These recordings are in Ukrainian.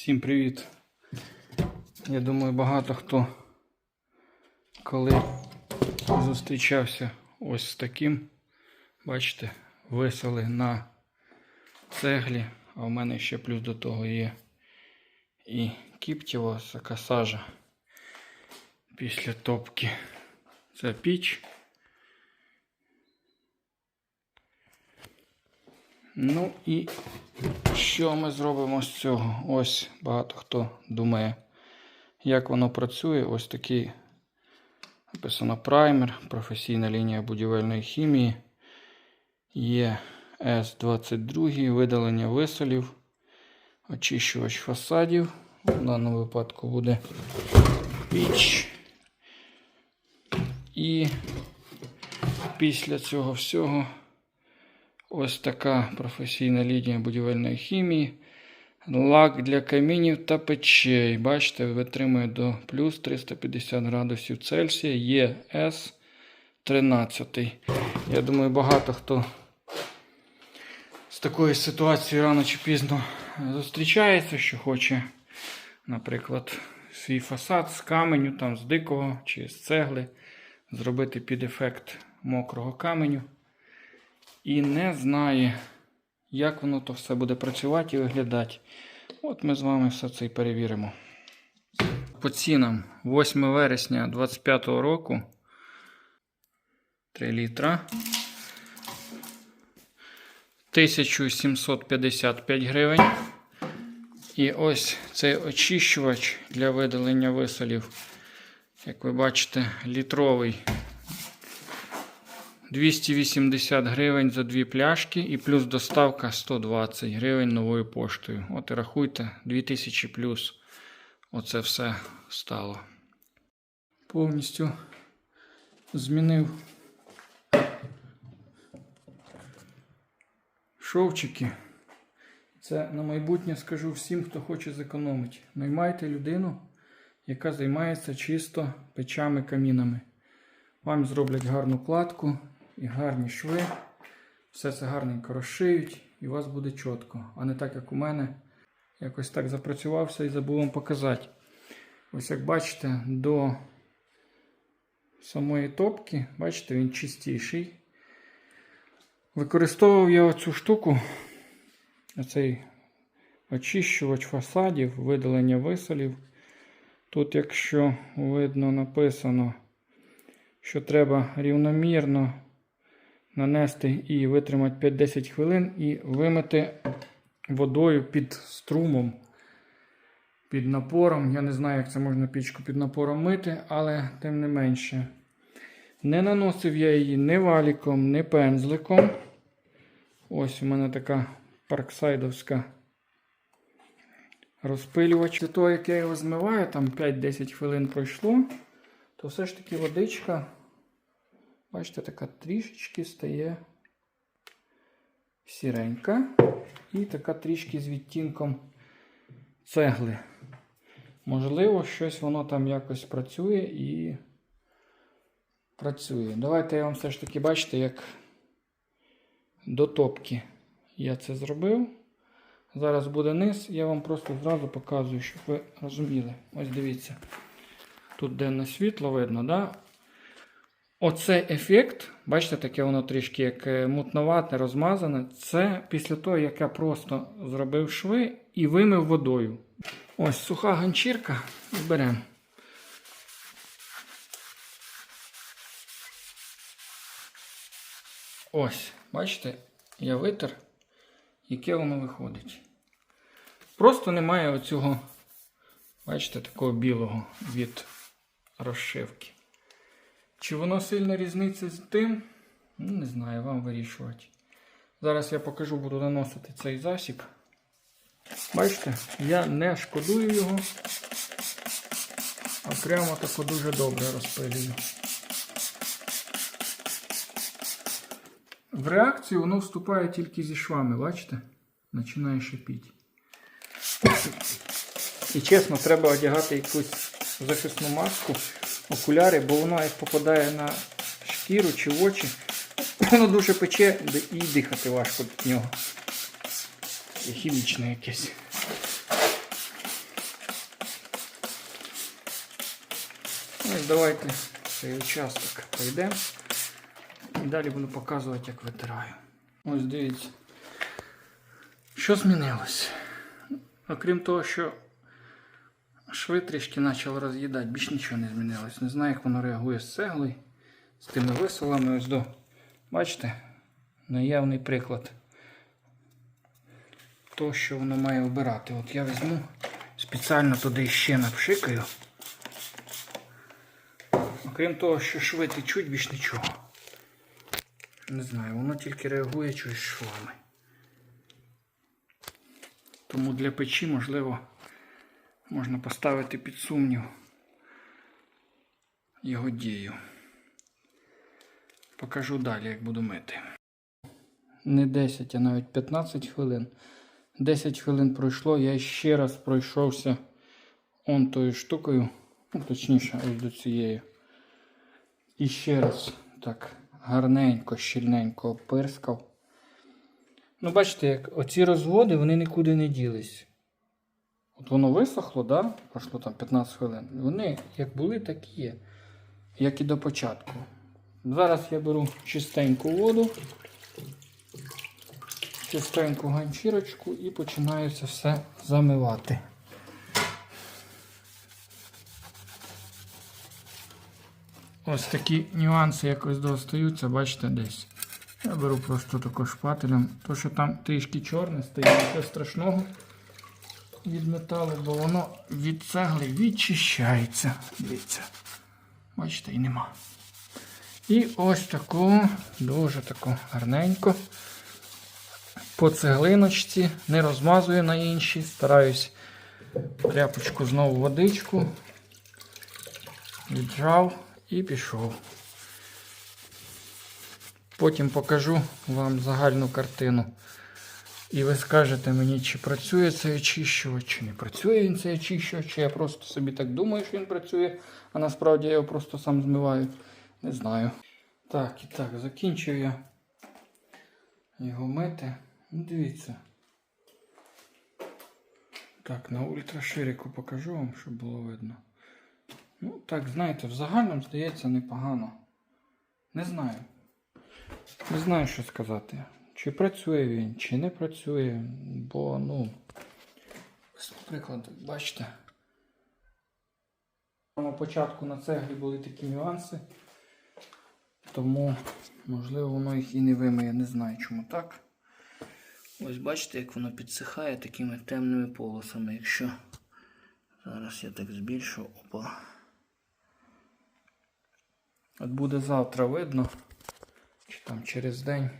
Всім привіт! Я думаю, багато хто коли зустрічався ось з таким, бачите, висели на цеглі, а в мене ще плюс до того є і кіптєва така сажа після топки. Це піч. Ну і що ми зробимо з цього? Ось багато хто думає, як воно працює. Ось такий написано праймер, професійна лінія будівельної хімії. Є С22, видалення висолів, очищувач фасадів. В даному випадку буде піч. І після цього всього. Ось така професійна лінія будівельної хімії. Лак для камінів та печей. Бачите, витримує до плюс 350 градусів Цельсія. Є С13. Я думаю, багато хто з такою ситуацією рано чи пізно зустрічається, що хоче, наприклад, свій фасад з каменю, там, з дикого чи з цегли, зробити під ефект мокрого каменю і не знає, як воно то все буде працювати і виглядати. От ми з вами все це і перевіримо. По цінам 8 вересня 2025 року 3 літра. 1755 гривень. І ось цей очищувач для видалення висолів. Як ви бачите, літровий 280 гривень за дві пляшки і плюс доставка 120 гривень новою поштою. От і рахуйте, 2000 плюс. Оце все стало. Повністю змінив шовчики. Це на майбутнє скажу всім, хто хоче зекономити. Наймайте людину, яка займається чисто печами камінами. Вам зроблять гарну кладку і гарні шви. Все це гарненько розшиють і у вас буде чітко. А не так, як у мене. Якось так запрацювався і забув вам показати. Ось як бачите, до самої топки, бачите, він чистіший. Використовував я оцю штуку, оцей очищувач фасадів, видалення висолів. Тут, якщо видно, написано, що треба рівномірно нанести і витримати 5-10 хвилин і вимити водою під струмом, під напором. Я не знаю, як це можна пічку під напором мити, але тим не менше. Не наносив я її ні валіком, ні пензликом. Ось у мене така парксайдовська розпилювач. До того, як я його змиваю, там 5-10 хвилин пройшло, то все ж таки водичка. Бачите, така трішечки стає сіренька. І така трішки з відтінком цегли. Можливо, щось воно там якось працює і працює. Давайте я вам все ж таки бачите, як до топки я це зробив. Зараз буде низ, я вам просто зразу показую, щоб ви розуміли. Ось дивіться. Тут денне світло видно, да? Оцей ефект, бачите, таке воно трішки як е, мутновате, розмазане. Це після того, як я просто зробив шви і вимив водою. Ось суха ганчірка беремо. Ось, бачите, я витер, яке воно виходить. Просто немає оцього, бачите, такого білого від розшивки. Чи воно сильно різниця з тим? Ну, не знаю, вам вирішувати. Зараз я покажу, буду наносити цей засіб. Бачите, я не шкодую його, а прямо тако дуже добре розпилюю. В реакцію воно вступає тільки зі швами, бачите? Починає шипіти. І чесно, треба одягати якусь захисну маску окуляри, бо воно як попадає на шкіру чи в очі, воно дуже пече і дихати важко від нього. І хімічне якесь. Ну, давайте цей участок пройдемо. І далі буду показувати, як витираю. Ось дивіться, що змінилось. Окрім того, що шви трішки почали роз'їдати, більш нічого не змінилось. Не знаю, як воно реагує з цеглою, з тими висолами. Ось до. Бачите? Наявний приклад. То, що воно має обирати. От я візьму, спеціально туди ще напшикаю. Окрім того, що шви течуть, більш нічого. Не знаю, воно тільки реагує чогось швами. Тому для печі, можливо, можна поставити під сумнів його дію. Покажу далі, як буду мити. Не 10, а навіть 15 хвилин. 10 хвилин пройшло, я ще раз пройшовся он тою штукою, ну, точніше, ось до цієї. І ще раз так гарненько, щільненько опирскав. Ну, бачите, як оці розводи вони нікуди не ділись. От воно висохло, да? пройшло там 15 хвилин. Вони як були, так і є. Як і до початку. Зараз я беру чистеньку воду, чистеньку ганчірочку і починаю це все замивати. Ось такі нюанси якось достаються, бачите, десь. Я беру просто тако шпателем. То, що там трішки чорне стає, нічого страшного від металу, бо воно від цегли відчищається. Дивіться. Бачите, і нема. І ось таку, дуже таку гарненько. По цеглиночці, не розмазую на інші, стараюсь тряпочку знову водичку. Віджав і пішов. Потім покажу вам загальну картину. І ви скажете мені, чи працює цей очищувач, чи не працює він цей очищувач, чи я просто собі так думаю, що він працює, а насправді я його просто сам змиваю. Не знаю. Так, і так, закінчив я його мити. Ну, дивіться. Так, на ультраширику покажу вам, щоб було видно. Ну, так, знаєте, в загальному здається непогано. Не знаю. Не знаю, що сказати. Чи працює він, чи не працює. Бо, ну. Наприклад, бачите. На початку на цеглі були такі нюанси. Тому, можливо, воно їх і не вимиє. Не знаю, чому так. Ось бачите, як воно підсихає такими темними полосами. Якщо зараз я так збільшу, опа. От буде завтра видно, чи там через день,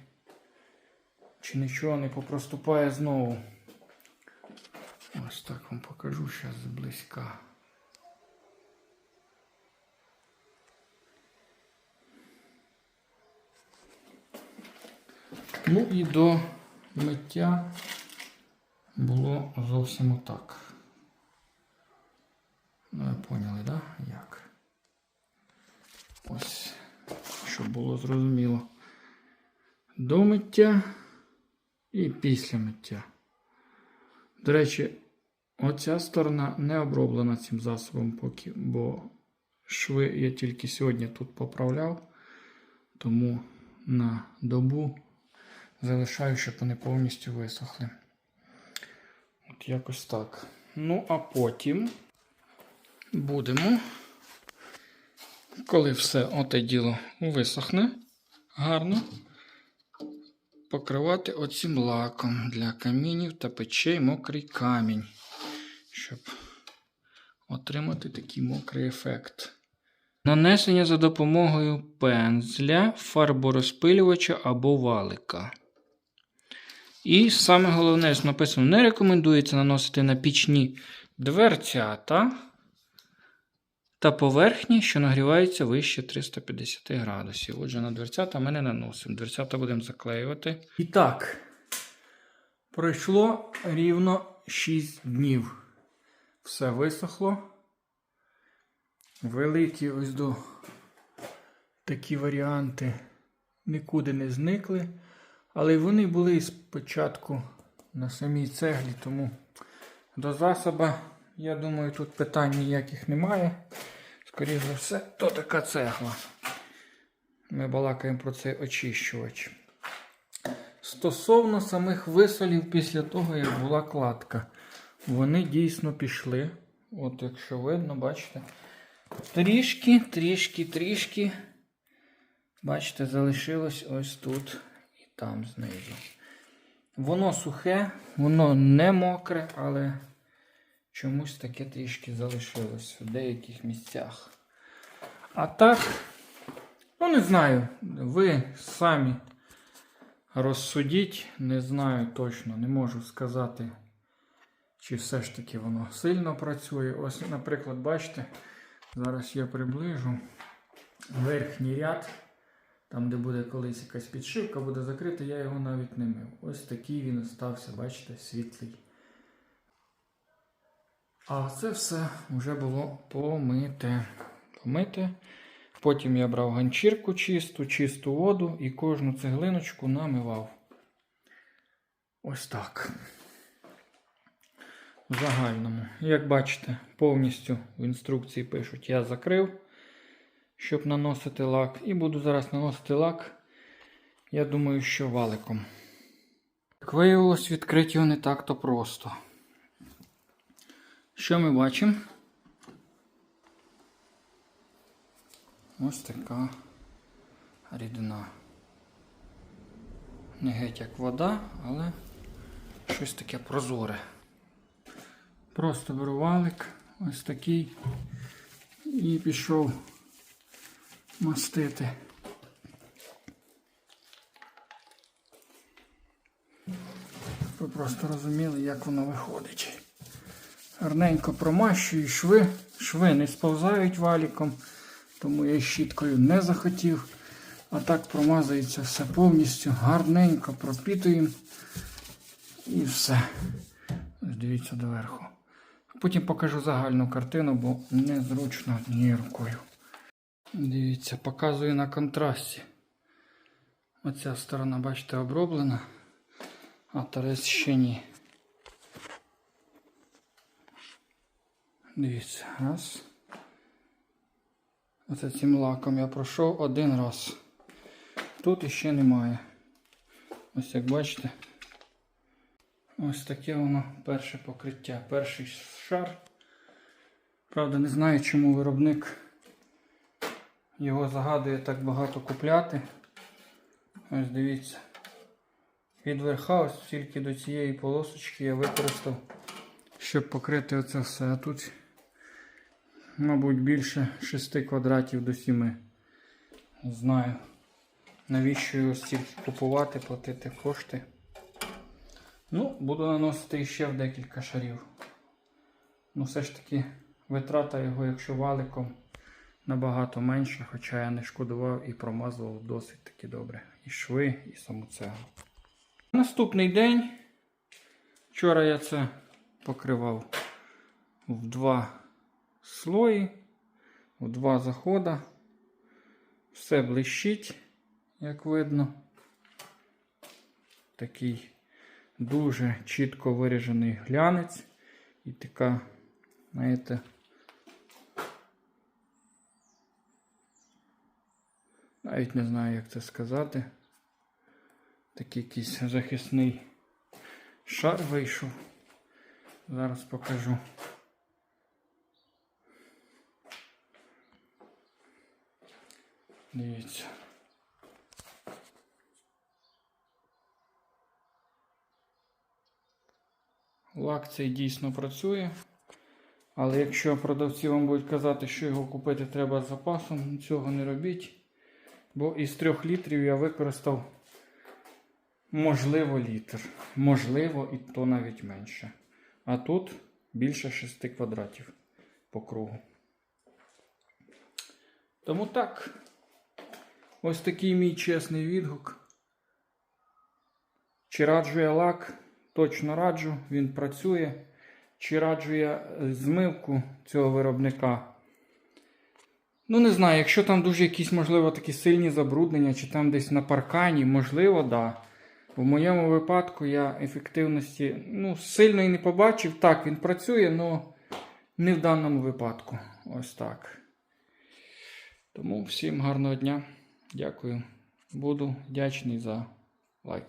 чи нічого не попроступає знову. Ось так вам покажу зараз зблизька. Ну і до миття було зовсім отак. Ну, ви поняли, да? Як? Ось, щоб було зрозуміло. До миття і після миття. До речі, оця сторона не оброблена цим засобом поки, бо шви я тільки сьогодні тут поправляв, тому на добу залишаю, щоб вони повністю висохли. От якось так. Ну, а потім будемо коли все оте діло висохне гарно, покривати оцим лаком для камінів та печей мокрий камінь, щоб отримати такий мокрий ефект. Нанесення за допомогою пензля, фарборозпилювача або валика. І саме головне, що написано, не рекомендується наносити на пічні дверцята та поверхні, що нагріваються вище 350 градусів. Отже, на дверцята ми не наносимо. Дверцята будемо заклеювати. І так, пройшло рівно 6 днів. Все висохло. Великі ось до такі варіанти нікуди не зникли. Але вони були спочатку на самій цеглі, тому до засоба, я думаю, тут питань ніяких немає. Скоріше за все, то така цегла. Ми балакаємо про цей очищувач. Стосовно самих висолів після того, як була кладка, вони дійсно пішли. От, якщо видно, бачите. Трішки, трішки, трішки. Бачите, залишилось ось тут і там знизу. Воно сухе, воно не мокре, але чомусь таке трішки залишилось в деяких місцях. А так, ну не знаю, ви самі розсудіть, не знаю точно, не можу сказати, чи все ж таки воно сильно працює. Ось, наприклад, бачите, зараз я приближу верхній ряд. Там, де буде колись якась підшивка, буде закрита, я його навіть не мив. Ось такий він остався, бачите, світлий. А це все вже було помите. Помите. Потім я брав ганчірку чисту, чисту воду і кожну цеглиночку намивав. Ось так. В загальному. Як бачите, повністю в інструкції пишуть, я закрив щоб наносити лак. І буду зараз наносити лак, я думаю, що валиком. Як виявилось, відкрити його не так-то просто. Що ми бачимо? Ось така рідина. Не геть як вода, але щось таке прозоре. Просто беру валик, ось такий, і пішов мастити. Ви просто розуміли, як воно виходить. Гарненько промащую шви. Шви не сповзають валіком, тому я щіткою не захотів. А так промазується все повністю, гарненько пропітуємо. І все. Дивіться доверху. Потім покажу загальну картину, бо незручно однією рукою. Дивіться, показую на контрасті. Оця сторона, бачите, оброблена, а торец ще ні. Дивіться, раз. Оце цим лаком я пройшов один раз. Тут іще немає. Ось як бачите. Ось таке воно перше покриття, перший шар. Правда, не знаю, чому виробник. Його загадує так багато купляти. Ось дивіться. Від верха ось тільки до цієї полосочки я використав, щоб покрити оце все. А тут, мабуть, більше 6 квадратів до 7. Знаю. Навіщо його стільки купувати, платити кошти. Ну, буду наносити ще в декілька шарів. Ну, все ж таки, витрата його, якщо валиком набагато менше, хоча я не шкодував і промазував досить таки добре. І шви, і саму цеглу. Наступний день. Вчора я це покривав в два слої, в два заходи. Все блищить, як видно. Такий дуже чітко виражений глянець і така, знаєте, Навіть не знаю, як це сказати. Такий якийсь захисний шар вийшов. Зараз покажу. Дивіться. Лак цей дійсно працює. Але якщо продавці вам будуть казати, що його купити треба з запасом, цього не робіть. Бо із 3 літрів я використав, можливо, літр. Можливо, і то навіть менше. А тут більше 6 квадратів по кругу. Тому так. Ось такий мій чесний відгук. Чи раджу я лак? Точно раджу, він працює. Чи раджу я змивку цього виробника? Ну, не знаю, якщо там дуже якісь, можливо, такі сильні забруднення, чи там десь на паркані, можливо, да. В моєму випадку я ефективності ну, сильно і не побачив. Так, він працює, але не в даному випадку. Ось так. Тому всім гарного дня. Дякую. Буду вдячний за лайк.